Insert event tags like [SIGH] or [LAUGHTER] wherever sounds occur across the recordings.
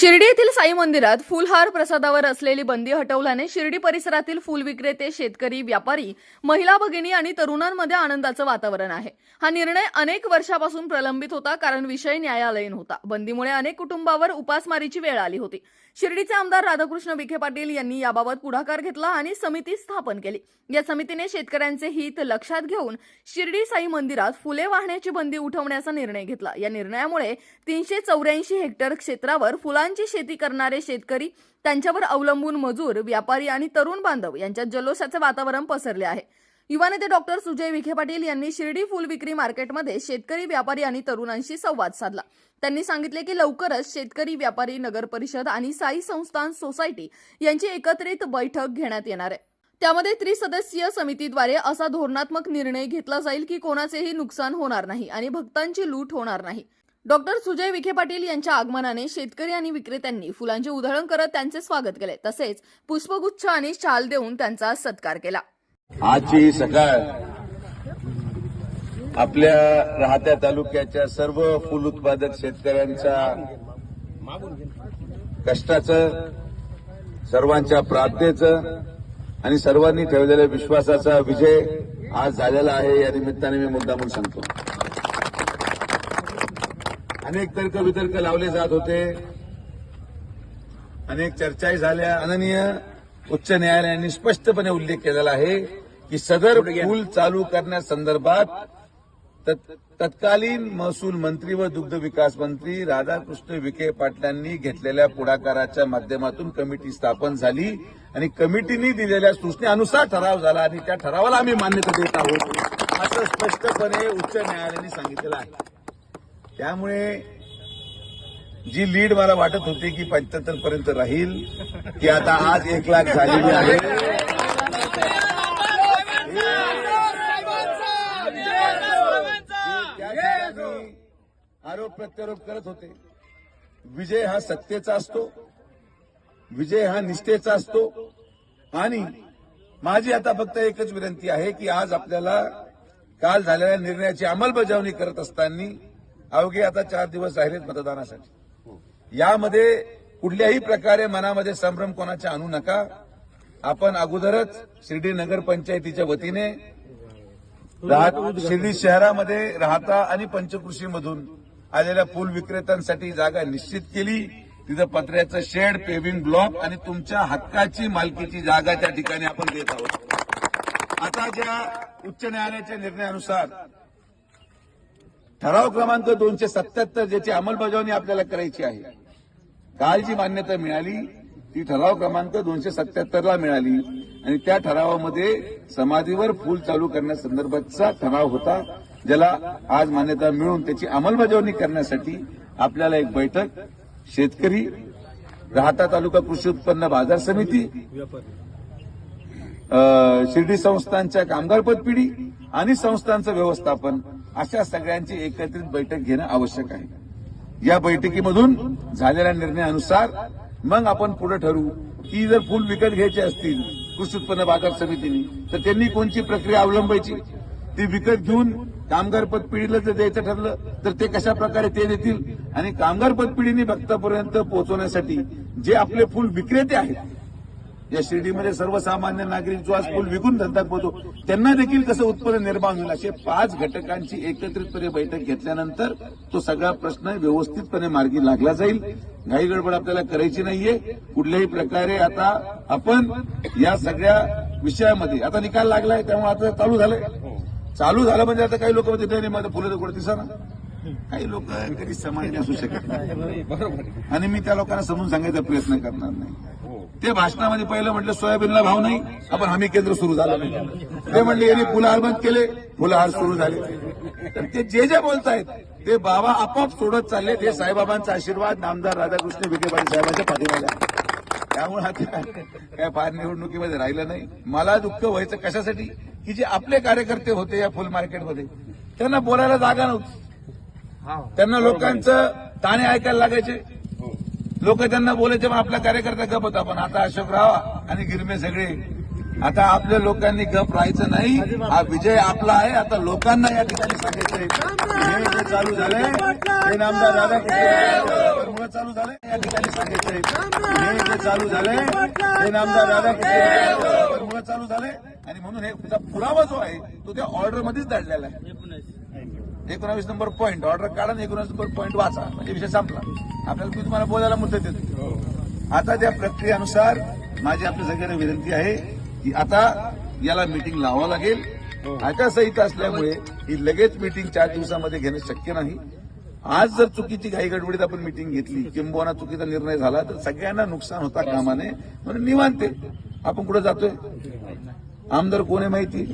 शिर्डी येथील साई मंदिरात फुलहार प्रसादावर असलेली बंदी हटवल्याने शिर्डी परिसरातील फुल विक्रेते शेतकरी व्यापारी महिला भगिनी आणि तरुणांमध्ये आनंदाचं वातावरण आहे. हा निर्णय अनेक वर्षापासून प्रलंबित होता कारण विषय न्यायालयीन होता. बंदीमुळे अनेक कुटुंबावर उपासमारीची वेळ आली होती. शिर्डीचे आमदार राधाकृष्ण विखे पाटील यांनी याबाबत पुढाकार घेतला आणि समिती स्थापन केली. या समितीने शेतकऱ्यांचे हित लक्षात घेऊन शिर्डी साई मंदिरात फुले वाहण्याची बंदी उठवण्याचा निर्णय घेतला. या निर्णयामुळे तीनशे चौऱ्याऐंशी हेक्टर क्षेत्रावर फळांची शेती करणारे शेतकरी त्यांच्यावर अवलंबून मजूर व्यापारी आणि तरुण बांधव यांच्यात जल्लोषाचे वातावरण पसरले आहे. युवा नेते डॉक्टर सुजय विखे पाटील यांनी शिर्डी फुल विक्री मार्केटमध्ये शेतकरी व्यापारी आणि तरुणांशी संवाद साधला. त्यांनी सांगितले की लवकरच शेतकरी व्यापारी नगर परिषद आणि साई संस्थान सोसायटी यांची एकत्रित बैठक घेण्यात येणार आहे. त्यामध्ये त्रिसदस्यीय समितीद्वारे असा धोरणात्मक निर्णय घेतला जाईल की कोणाचेही नुकसान होणार नाही आणि भक्तांची लूट होणार नाही. डॉक्टर सुजय विखे पाटील यांच्या आगमनाने शेतकरी आणि विक्रेत्यांनी फुलांचे उधळण करत त्यांचे स्वागत केले. तसेच पुष्पगुच्छ आणि शाल देऊन त्यांचा सत्कार केला. आजची ही सकाळ आपल्या राहत्या तालुक्याच्या सर्व फुल उत्पादक शेतकऱ्यांच्या कष्टाचं सर्वांच्या प्रार्थनेचं आणि सर्वांनी ठेवलेल्या विश्वासाचा विजय आज झालेला आहे. या निमित्ताने मी मुद्दामून सांगतो. अनेक तर्क वितर्क लावले जात होते. अनेक चर्चाही झाल्या. माननीय उच्च न्यायालयाने स्पष्टपणे उल्लेख केलेला आहे की सदर पूल चालू करण्यासंदर्भात तत्- तत्कालीन महसूल मंत्री व दुग्ध विकास मंत्री राधाकृष्ण विखे पाटलांनी घेतलेल्या पुढाकाराच्या माध्यमातून कमिटी स्थापन झाली आणि कमिटीने दिलेल्या सूचनेनुसार ठराव झाला आणि त्या ठरावाला आम्ही मान्यता देत आहोत असं स्पष्टपणे उच्च न्यायालयाने सांगितलेलं आहे. त्यामुळे जी लीड मला वाटत होती की पंच्याहत्तर पर्यंत राहील की आता आज एक लाख झालेली आहे. त्या आरोप प्रत्यारोप करत होते. विजय हा सत्तेचा असतो विजय हा निष्ठेचा असतो आणि माझी आता फक्त एकच विनंती आहे की आज आपल्याला काल झालेल्या निर्णयाची अंमलबजावणी करत असताना अवघे आता चार दिवस राहिलेत मतदानासाठी. यामध्ये कुठल्याही प्रकारे मनामध्ये संभ्रम कोणाच्या आणू नका. आपण अगोदरच शिर्डी नगर पंचायतीच्या वतीने शिर्डी शहरामध्ये राहता आणि पंचकृषीमधून आलेल्या पूल विक्रेत्यांसाठी जागा निश्चित केली. तिथं पत्र्याचं शेड पेव्हिंग ब्लॉक आणि तुमच्या हक्काची मालकीची जागा त्या ठिकाणी आपण देत आहोत. आता ज्या उच्च न्यायालयाच्या निर्णयानुसार ठराव क्रमांक दोनशे सत्याहत्तर ज्याची अंमलबजावणी आपल्याला करायची आहे. काल जी मान्यता मिळाली ती ठराव क्रमांक दोनशे सत्याहत्तरला मिळाली आणि त्या ठरावामध्ये समाधीवर फूल चालू करण्यासंदर्भातचा ठराव होता ज्याला आज मान्यता मिळून त्याची अंमलबजावणी करण्यासाठी आपल्याला एक बैठक शेतकरी राहता तालुका कृषी उत्पन्न बाजार समिती शिर्डी संस्थांच्या कामगार पदपिढी आणि संस्थांचं व्यवस्थापन. अशा सगळ्यांची एकत्रित बैठक घेणं आवश्यक आहे. या बैठकीमधून झालेल्या निर्णयानुसार मग आपण पुढे ठरवू. की जर फुल विकत घ्यायचे असतील कृषी उत्पन्न बाजार समितीने तर त्यांनी कोणची प्रक्रिया अवलंबायची? ती विकत घेऊन कामगार पदपिढीला जर द्यायचं ठरलं तर ते कशा प्रकारे ते देतील? आणि कामगार पदपिढीने भक्तापर्यंत पोहोचवण्यासाठी जे आपले फुल विक्रेते आहेत या शिर्डीमध्ये सर्वसामान्य नागरिक जो आज फुल विकून धंदा करतो त्यांना देखील कसं उत्पन्न निर्माण होईल. असे पाच घटकांची एकत्रितपणे बैठक घेतल्यानंतर तो सगळा प्रश्न व्यवस्थितपणे मार्गी लागला जाईल. घाई गडबड आपल्याला करायची नाहीये. कुठल्याही प्रकारे आता आपण या सगळ्या विषयामध्ये आता निकाल लागलाय त्यामुळे आता चालू झालंय. चालू झालं म्हणजे आता काही लोक नाही माझं फुलं तर कुठे दिसा काही लोक कधी समाधानी असू शकत. नाही आणि मी त्या लोकांना समजून सांगायचा प्रयत्न करणार नाही. ते भाषणामध्ये पहिलं म्हटलं सोयाबीनला भाव नाही आपण हमी केंद्र सुरू झालं. नाही ते म्हणले यांनी फुलहार बंद केले फुलहार सुरू झाले. तर ते जे जे बोलतायत ते बाबा आपोआप सोडत चालले. ते साईबाबांचा आशीर्वाद नामदार राधाकृष्ण विखे पाटील साहेबांच्या पाठीमागे. त्यामुळे आता काय फार निवडणुकीमध्ये राहिलं नाही. मला दुःख व्हायचं कशासाठी? की जे आपले कार्यकर्ते होते या फुल मार्केटमध्ये त्यांना बोलायला जागा नव्हती. त्यांना लोकांचं ताणे ऐकायला लागायचे. लोक त्यांना बोलायचे मग आपला कार्यकर्ता गप होता. पण आता अशोकराव आणि गिरमे सगळे आता आपल्या लोकांनी गप राहायचं नाही. हा विजय आपला आहे. आता लोकांना या ठिकाणी सांगायचंय चालू झालंय हे नामदार राधाकृष्ण चालू झालंय या ठिकाणी सांगायचंय हे चालू झालंय हे नामदार राधाकृष्ण चालू झालंय आणि म्हणून हे पुरावा जो आहे तो त्या ऑर्डरमध्येच दडलेला आहे. एकोणावीस नंबर पॉईंट ऑर्डर काढा आणि एकोणावीस नंबर पॉईंट वाचा. म्हणजे विषय संपला. आपल्याला मी तुम्हाला बोलायला मुद्दत देतो आता त्या प्रक्रियेनुसार माझी आपल्या सगळ्यांना विनंती आहे की आता याला मीटिंग लावावं लागेल. आचारसंहिता असल्यामुळे ही लगेच मीटिंग चार दिवसामध्ये घेणं शक्य नाही. आज जर चुकीची घाई गडबडीत आपण मीटिंग घेतली किंबहुना चुकीचा निर्णय झाला तर सगळ्यांना नुकसान होता कामा नये म्हणून निवांते आपण कुठे जातोय? आमदार कोण आहे माहिती?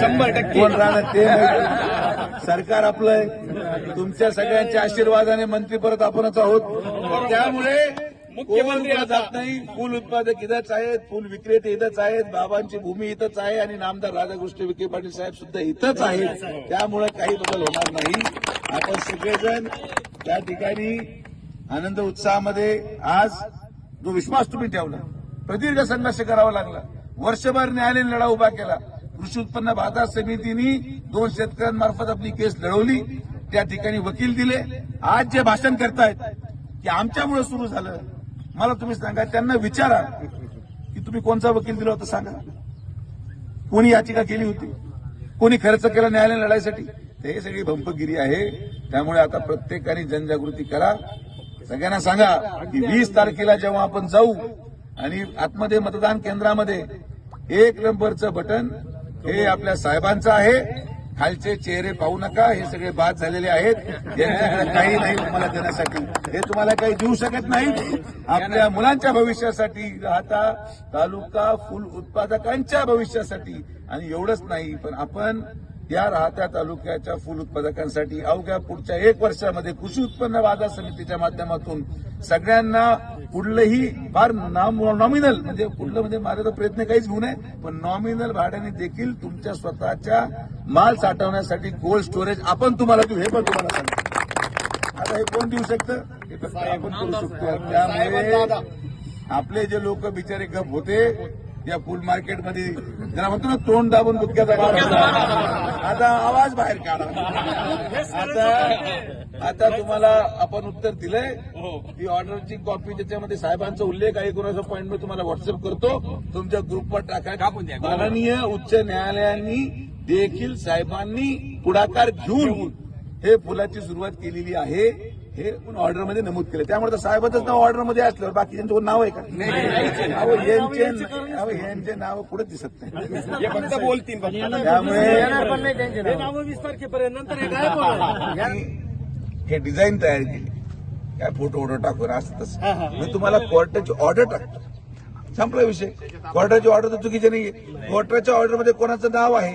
शंभर टक्के. कोण राहणार ते माहिती. सरकार आपलं आहे तुमच्या सगळ्यांच्या आशीर्वादाने मंत्री परत आपणच आहोत. त्यामुळे मुख्यमंत्री जात नाही फुल उत्पादक इथंच आहेत फुल विक्रेते इथंच आहेत बाबांची भूमी इथंच आहे आणि नामदार राधाकृष्ण विखे पाटील साहेब सुद्धा इथंच आहेत. त्यामुळे काही बदल होणार नाही. आपण सगळेजण त्या ठिकाणी आनंद उत्साहामध्ये आज जो विश्वास तुम्ही ठेवला प्रदीर्घ संघर्ष करावा लागला. वर्षभर न्यायालयीन लढा उभा केला. कृषी उत्पन्न बाजार समितीने दोन शेतकऱ्यांमार्फत आपली केस लढवली त्या ठिकाणी वकील दिले. आज जे भाषण करतायत की आमच्यामुळे सुरू झालं मला तुम्ही सांगा त्यांना विचारा की तुम्ही कोणचा वकील दिला होता सांगा. कोणी याचिका केली होती? कोणी खर्च केला न्यायालय लढाईसाठी तर हे सगळी भंपगिरी आहे. त्यामुळे आता प्रत्येकाने जनजागृती करा. सगळ्यांना सांगा की वीस तारखेला जेव्हा आपण जाऊ आणि आतमध्ये मतदान केंद्रामध्ये एक नंबरचं बटन हे आपल्या साहेबांचं आहे. खालचे चेहरे पाहू नका हे सगळे बाद झालेले आहेत. यांच्याकडे काही नाही तुम्हाला देण्यासाठी. हे तुम्हाला काही देऊ शकत नाही आपल्या मुलांच्या भविष्यासाठी राहता तालुका फुल उत्पादकांच्या भविष्यासाठी. आणि एवढंच नाही पण आपण या राहत्या तालुक्याच्या फुल उत्पादकांसाठी अवघ्या पुढच्या एक वर्षामध्ये कृषी उत्पन्न बाजार समितीच्या माध्यमातून सगळ्यांना कुठलंही फार नॉमिनल म्हणजे कुठलं म्हणजे माझा प्रयत्न काहीच होऊ नये पण नॉमिनल भाड्याने देखील तुमच्या स्वतःच्या माल साठवण्यासाठी कोल्ड स्टोरेज आपण तुम्हाला देऊ हे पण तुम्हाला सांगतो. आता हे कोण देऊ शकतं? हे फक्त आपण करू शकतो. त्यामुळे आपले जे लोक बिचारे गप होते या फुल मार्केटमध्ये जरा म्हणतो ना तोंड दाबून होता. आता आवाज बाहेर काढा. आता आता तुम्हाला आपण उत्तर दिलंय. ती ऑर्डरची कॉपी त्याच्यामध्ये साहेबांचा उल्लेख आहे. कोणाचा पॉईंट मी तुम्हाला व्हॉट्सअप करतो. तुमच्या ग्रुपवर टाका. टाकून द्या. माननीय उच्च न्यायालयांनी देखील साहेबांनी पुढाकार घेऊन. हे फुलाची सुरुवात केलेली आहे. हे ऑर्डरमध्ये नमूद केलं? त्यामुळे तर साहेबांचं नाव ऑर्डरमध्ये असल्यावर बाकीच्यांचं कोण नाव आहे का? यांचे नाव कुठे दिसत. नाही. हे फक्त बोलतील त्यामुळे हे हे हे डिझाईन तयार केली. काय फोटो ऑर्डर टाकून असं तसं. मी तुम्हाला कोर्टाची ऑर्डर टाकतो. संपला विषय. कोर्टाची ऑर्डर तर चुकीची नाहीये. कोर्टाच्या ऑर्डरमध्ये कोणाचं नाव आहे?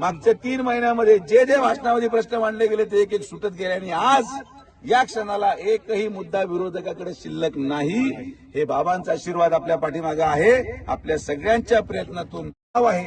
मागच्या तीन महिन्यामध्ये जे जे भाषणामध्ये प्रश्न मांडले गेले ते एक एक सुटत गेले आणि आज या क्षणाला एकही मुद्दा विरोधकाकडे शिल्लक नाही. हे बाबांचा आशीर्वाद आपल्या पाठीमागे आहे. आपल्या सगळ्यांच्या प्रयत्नातून आहे.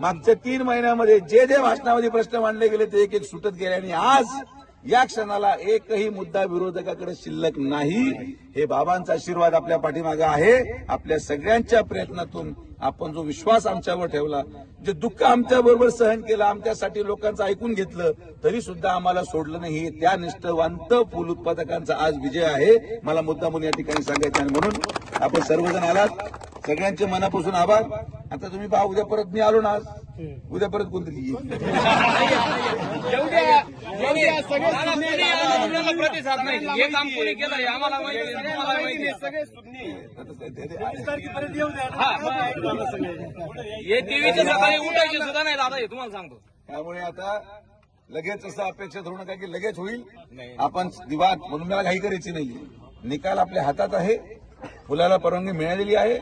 मागच्या तीन महिन्यामध्ये जे जे भाषणामध्ये प्रश्न मांडले गेले ते एक एक सुटत गेले आणि आज या क्षणाला एकही मुद्दा विरोधकाकडे शिल्लक नाही. हे बाबांचा आशीर्वाद आपल्या पाठीमागे आहे. आपल्या सगळ्यांच्या प्रयत्नातून आपण जो विश्वास आमच्यावर ठेवला जे दुःख आमच्या बरोबर सहन केलं आमच्यासाठी लोकांचं ऐकून घेतलं तरी सुद्धा आम्हाला सोडलं नाही. त्या निष्ठवंत फुल उत्पादकांचा आज विजय आहे. मला मुद्दा म्हणून या ठिकाणी सांगायचं आहे म्हणून आपण सर्वजण आलात. सगळ्यांचे मनापासून आभार. आता तुम्ही पहा उद्या परत मी आलो ना. उद्या परत कोणतरी सकाळी उठायचे सुद्धा नाही दादा हे तुम्हाला सांगतो. त्यामुळे आता लगेच असं अपेक्षा धरू नका की लगेच होईल. आपण दिवाद म्हणून मला घाई करायची नाही निकाल आपल्या हातात आहे. फुलाला परवानगी मिळालेली आहे.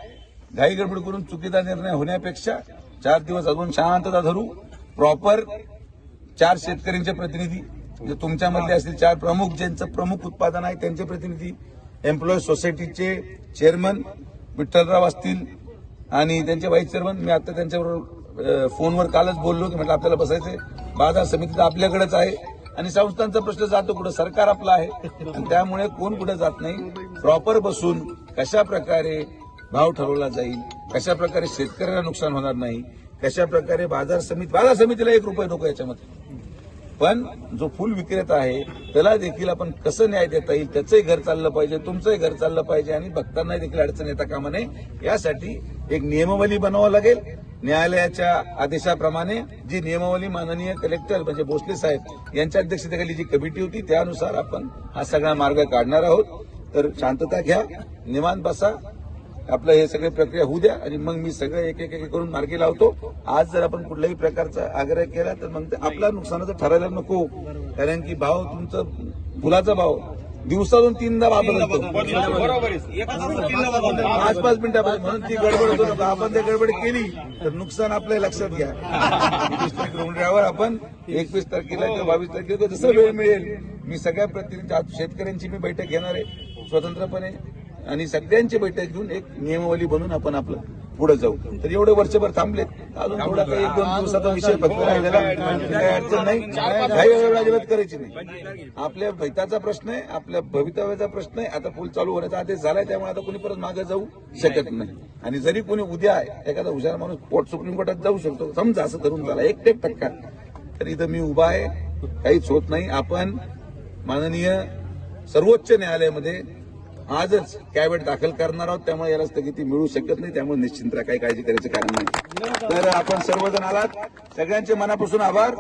घाई गडबड करून चुकीचा निर्णय होण्यापेक्षा चार दिवस अजून शांतता धरू. प्रॉपर चार शेतकऱ्यांचे प्रतिनिधी म्हणजे तुमच्यामधले असतील चार प्रमुख ज्यांचं प्रमुख उत्पादन आहे त्यांचे प्रतिनिधी एम्प्लॉई सोसायटीचे चेअरमन विठ्ठलराव असतील आणि त्यांचे व्हाईस चेअरमन मी आता त्यांच्याबरोबर फोनवर कालच बोललो की म्हटलं आपल्याला बसायचंय. बाजार समिती तर आपल्याकडेच आहे आणि संस्थांचा प्रश्न जातो कुठं सरकार आपलं आहे. आणि त्यामुळे कोण कुठं जात नाही. प्रॉपर बसून कशा प्रकारे भाव ठरवला जाईल. कशा प्रकारे शेतकऱ्याला नुकसान होणार नाही कशा प्रकारे बाजार समिती बाजार समितीला एक रुपये नको याच्यामध्ये. पण जो फुल विक्रेता आहे त्याला देखील आपण कसं न्याय देता येईल त्याचंही घर चाललं पाहिजे तुमचंही घर चाललं पाहिजे आणि भक्तांना देखील अडचण येता कामा नये यासाठी एक नियमावली बनवावं लागेल. न्यायालयाच्या आदेशाप्रमाणे जी नियमावली माननीय कलेक्टर म्हणजे भोसले साहेब यांच्या अध्यक्षतेखाली जी कमिटी होती त्यानुसार आपण हा सगळा मार्ग काढणार आहोत. तर शांतता घ्या निवांत बसा आपलं हे सगळे प्रक्रिया होऊ द्या आणि मग मी सगळं एक एक एक करून मार्गी लावतो. आज जर आपण कुठल्याही प्रकारचा आग्रह केला तर मग ते आपला नुकसानाचं ठरायला नको. कारण की भाव तुमचं फुलाचा भाव दिवसातून तीनदा बदलतो. पाच पाच मिनिटापर्यंत म्हणून ती गडबड होतो. आपण ते गडबड केली तर नुकसान आपल्या लक्षात घ्या. [LAUGHS] एकवीस आपण एकवीस तारखेला किंवा बावीस तारखेला जसं वेळ मिळेल मी सगळ्या प्रतिनिधी शेतकऱ्यांची मी बैठक घेणार आहे. स्वतंत्रपणे आणि सगळ्यांची बैठक घेऊन एक नियमावली बनवून आपण आपलं पुढे जाऊ. तर एवढे वर्षभर थांबले अजून थोडा काही एक दोन दिवसाचा विषय फक्त राहिलेला. काही अडचण नाही. काही अजिबात करायची नाही. आपल्या भैताचा प्रश्न आहे आपल्या भवितव्याचा प्रश्न आहे. आता पूल चालू होण्याचा आदेश झालाय त्यामुळे आता कोणी परत मागे जाऊ शकत नाही. आणि जरी कोणी उद्या एखादा हुशार माणूस कोर्ट सुप्रीम कोर्टात जाऊ शकतो समजा असं धरून झाला एक एक टक्का. तर इथं मी उभा आहे काहीच होत नाही. आपण माननीय सर्वोच्च न्यायालयामध्ये आजच कॅबिनेट दाखल करणार आहोत त्यामुळे याला स्थगिती मिळू शकत नाही त्यामुळे निश्चिंत काही काळजी करायचं कारण नाही. तर आपण सर्वजण आलात. सगळ्यांचे मनापासून आभार.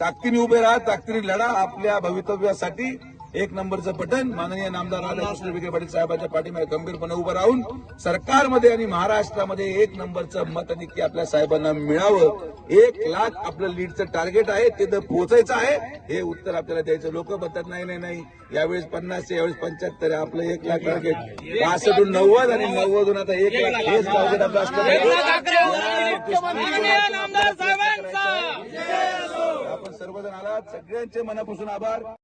ताकदीने उभे राहा ताकदीने लढा आपल्या भवितव्यासाठी. एक नंबरचं बटन माननीय नामदार राधाकृष्ण विखे पाटील साहेबांच्या पाठीमागे गंभीरपणे उभं राहून सरकारमध्ये आणि महाराष्ट्रामध्ये एक नंबरचं मत की आपल्या साहेबांना मिळावं. एक लाख आपलं लीडचं टार्गेट आहे ते तर पोहोचायचं आहे. हे उत्तर आपल्याला द्यायचं. लोक म्हणतात नाही नाही नाही. यावेळेस पन्नास यावेळेस पंच्याहत्तर. आपलं एक लाख टार्गेट बासष्टून नव्वद आणि नव्वदून आता एक लाख. हेच टार्गेट आपलं साहेबांचा. आपण सर्वजण आलात. सगळ्यांचे मनापासून आभार.